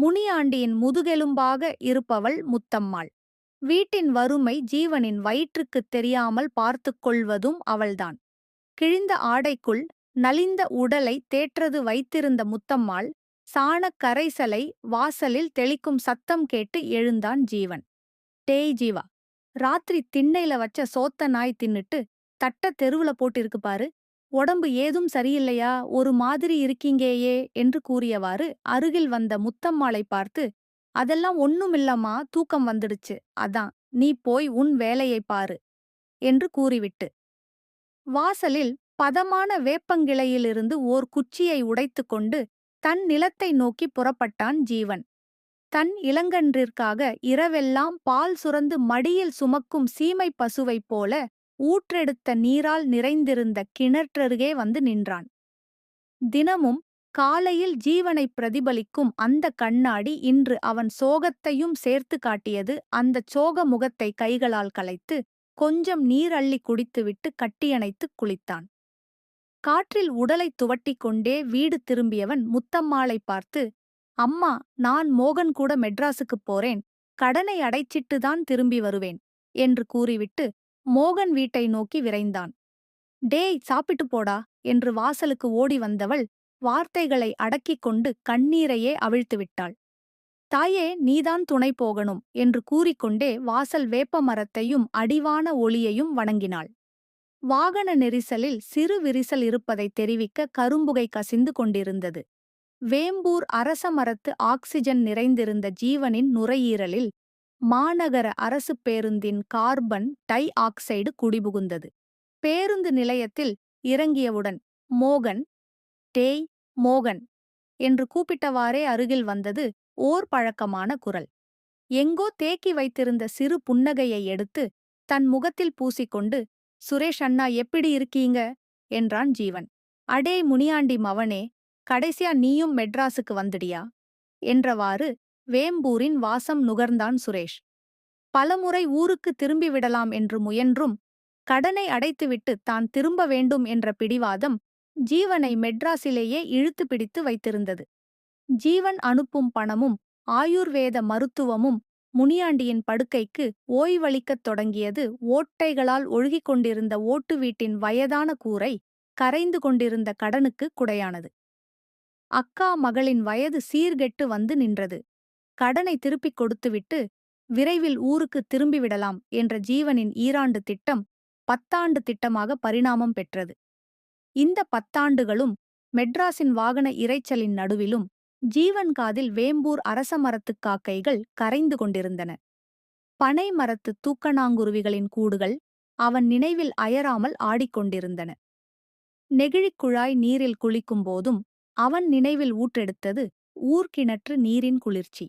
முனியாண்டியின் முதுகெலும்பாக இருப்பவள் முத்தம்மாள். வீட்டின் வறுமை ஜீவனின் வயிற்றுக்குத் தெரியாமல் பார்த்துக் கொள்வதும் அவள்தான். கிழிந்த ஆடைக்குள் நலிந்த உடலை தேற்றது வைத்திருந்த முத்தம்மாள் சாணக் கரைசலை வாசலில் தெளிக்கும் சத்தம் கேட்டு எழுந்தான் ஜீவன். டேய் ஜீவா ராத்திரி திண்ணையில வச்ச சோத்த நாய் தின்னுட்டு தட்ட தெருவுல போட்டிருக்கு பாரு. உடம்பு ஏதும் சரியில்லையா? ஒரு மாதிரி இருக்கீங்கேயே என்று கூறியவாறு அருகில் வந்த முத்தம்மாளை பார்த்து அதெல்லாம் ஒண்ணுமில்லம்மா தூக்கம் வந்துடுச்சு. அதான் நீ போய் உன் வேலையைப் பாரு என்று கூறிவிட்டு. வாசலில் பதமான வேப்பங்கிளையிலிருந்து ஓர் குச்சியை உடைத்துக்கொண்டு தன் நிலத்தை நோக்கி புறப்பட்டான் ஜீவன். தன் இளங்கன்றிற்காக இரவெல்லாம் பால் சுரந்து மடியில் சுமக்கும் சீமைப் பசுவைப் போல ஊற்றெடுத்த நீரால் நிறைந்திருந்த கிணற்றருகே வந்து நின்றான். தினமும் காலையில் ஜீவனைப் பிரதிபலிக்கும் அந்த கண்ணாடி இன்று அவன் சோகத்தையும் சேர்த்து காட்டியது. அந்தச் சோக முகத்தை கைகளால் கலைத்து கொஞ்சம் நீர் அள்ளி குடித்துவிட்டு கட்டியணைத்துக் குளித்தான். காற்றில் உடலைத் துவட்டிக் கொண்டே வீடு திரும்பியவன் முத்தம்மாளைப் பார்த்து அம்மா நான் மோகன் கூட மெட்ராஸுக்குப் போறேன். கடனை அடைச்சிட்டு தான் திரும்பி வருவேன் என்று கூறிவிட்டு மோகன் வீட்டை நோக்கி விரைந்தான். டேய் சாப்பிட்டு போடா என்று வாசலுக்கு ஓடி வந்தவள் வார்த்தைகளை அடக்கிக் கொண்டு கண்ணீரையே அவிழ்த்துவிட்டாள் தாயே நீதான் துணை போகணும் என்று கூறிக்கொண்டே வாசல் வேப்ப மரத்தையும் அடிவான ஒளியையும் வணங்கினாள். வாகன நெரிசலில் சிறு விரிசல் இருப்பதை தெரிவிக்க கரும்புகை கசிந்து கொண்டிருந்தது. வேம்பூர் அரச மரத்து ஆக்சிஜன் நிறைந்திருந்த ஜீவனின் நுரையீரலில் மாநகர அரசு பேருந்தின் கார்பன் டை ஆக்சைடு குடிபுகுந்தது. பேருந்து நிலையத்தில் இறங்கியவுடன் மோகன் டேய் மோகன் என்று கூப்பிட்டவாறே அருகில் வந்தது ஓர் பழக்கமான குரல். எங்கோ தேக்கி வைத்திருந்த சிறு புன்னகையை எடுத்து தன் முகத்தில் பூசிக்கொண்டு சுரேஷ் அண்ணா எப்படி இருக்கீங்க? என்றான் ஜீவன். அடே முனியாண்டி மவனே கடைசியா நீயும் மெட்ராஸுக்கு வந்துடியா? என்றவாறு வேம்பூரின் வாசம் நுகர்ந்தான் சுரேஷ். பலமுறை ஊருக்கு திரும்பிவிடலாம் என்று முயன்றும் கடனை அடைத்துவிட்டு தான் திரும்ப வேண்டும் என்ற பிடிவாதம் ஜீவனை மெட்ராஸிலேயே இழுத்து பிடித்து வைத்திருந்தது. ஜீவன் அனுப்பும் பணமும் ஆயுர்வேத மருத்துவமும் முனியாண்டியின் படுக்கைக்கு ஓய்வளிக்கத் தொடங்கியது ஓட்டைகளால் ஒழுகிக் கொண்டிருந்த ஓட்டு வீட்டின் வயதான கூரை கரைந்து கொண்டிருந்த கடனுக்கு குடையானது. அக்கா மகளின் வயது சீர்கெட்டு வந்து நின்றது. கடனை திருப்பிக் கொடுத்துவிட்டு விரைவில் ஊருக்கு திரும்பிவிடலாம் என்ற ஜீவனின் ஈராண்டு திட்டம் பத்தாண்டு திட்டமாக பரிணாமம் பெற்றது. இந்த பத்தாண்டுகளும் மெட்ராஸின் வாகன இரைச்சலின் நடுவிலும் ஜீவன் காதில் வேம்பூர் அரசமரத்துக் காக்கைகள் கரைந்து கொண்டிருந்தன. பனை மரத்து தூக்கணாங்குருவிகளின் கூடுகள் அவன் நினைவில் அயராமல் ஆடிக்கொண்டிருந்தன நெகிழிக் குழாய் நீரில் குளிக்கும் போதும் அவன் நினைவில் ஊற்றெடுத்தது ஊர்கிணற்று நீரின் குளிர்ச்சி.